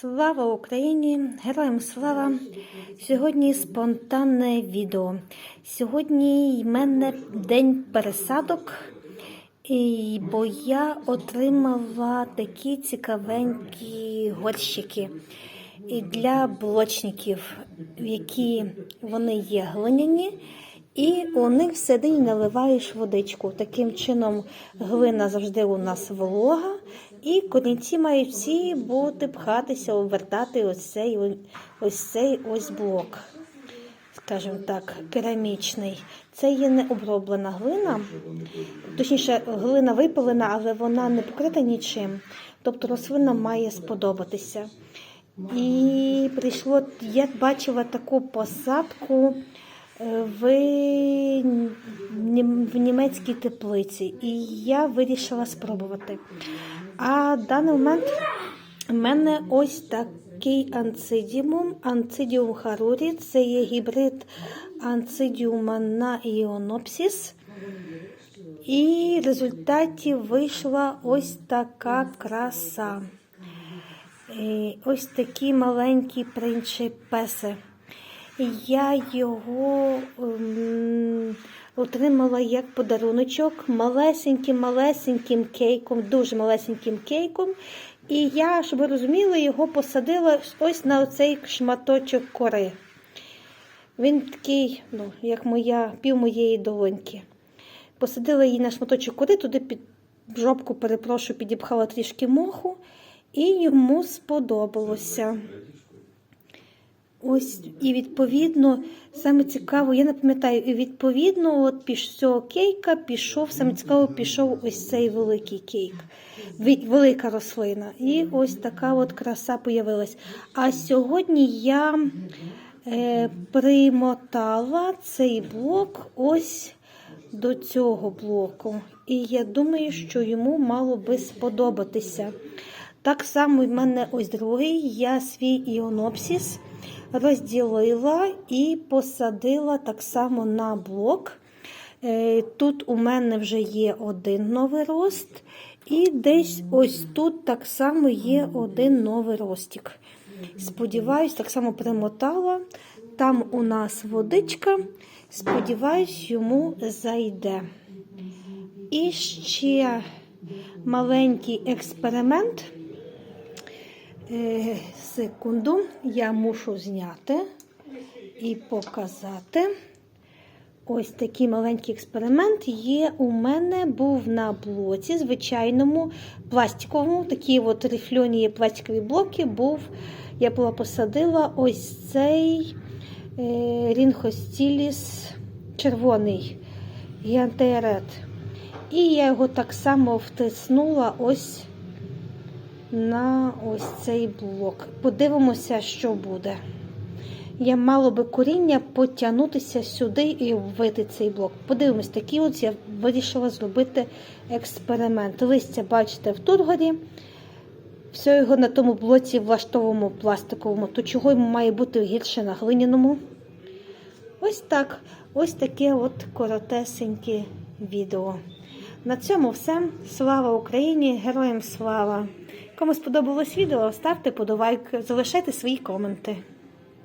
Слава Україні! Героям слава! Сьогодні спонтанне відео. Сьогодні в мене день пересадок, бо я отримала такі цікавенькі горщики для блочників, які вони є глиняні. І у них всередині наливаєш водичку. Таким чином глина завжди у нас волога, і корінці мають всі бути пхатися, обертати ось цей ось цей ось блок, скажімо так, керамічний. Це є не оброблена глина, точніше, глина випалена, але вона не покрита нічим. Тобто рослина має сподобатися. І прийшло, я бачила таку посадку в, в німецькій теплиці, і я вирішила спробувати. А в даний момент в мене ось такий анцидіум, анцидіум харурі, це є гібрид анцидіума на іонопсіс. І в результаті вийшла ось така краса. І ось такі маленькі принчипеси. Я його ем, отримала як подаруночок малесеньким-малесеньким кейком, дуже малесеньким кейком. І я, щоб ви розуміли, його посадила ось на оцей шматочок кори. Він такий, ну, як моя, пів моєї долоньки. Посадила її на шматочок кори, туди під жопку, перепрошую, підіпхала трішки моху, і йому сподобалося. Ось, і відповідно, саме цікаво, я не пам'ятаю, і відповідно, от піш цього кейка пішов, саме цікаво, пішов ось цей великий кейк, велика рослина. І ось така от краса появилась. А сьогодні я е, примотала цей блок ось до цього блоку. І я думаю, що йому мало би сподобатися. Так само в мене ось другий, я свій іонопсіс розділила і посадила так само на блок. Е, тут у мене вже є один новий рост, і десь ось тут так само є один новий ростик. Сподіваюсь, так само примотала. Там у нас водичка, сподіваюсь, йому зайде. І ще маленький експеримент. Е, секунду, я мушу зняти і показати. Ось такий маленький експеримент є у мене був на блоці, звичайному пластиковому, такі от рифльоні пластикові блоки був. Я була посадила ось цей е, рінхостіліс червоний гіантерет. І я його так само втиснула ось на ось цей блок. Подивимося, що буде. Я мало би коріння потягнутися сюди і вбити цей блок. Подивимось, такий от я вирішила зробити експеримент. Листя, бачите, в тургорі. Все його на тому блоці влаштовому пластиковому, то чого йому має бути гірше на глиняному. Ось так. Ось таке от коротесеньке відео. На цьому все. Слава Україні! Героям слава! Кому сподобалось відео, ставте подолайк, залишайте свої коменти.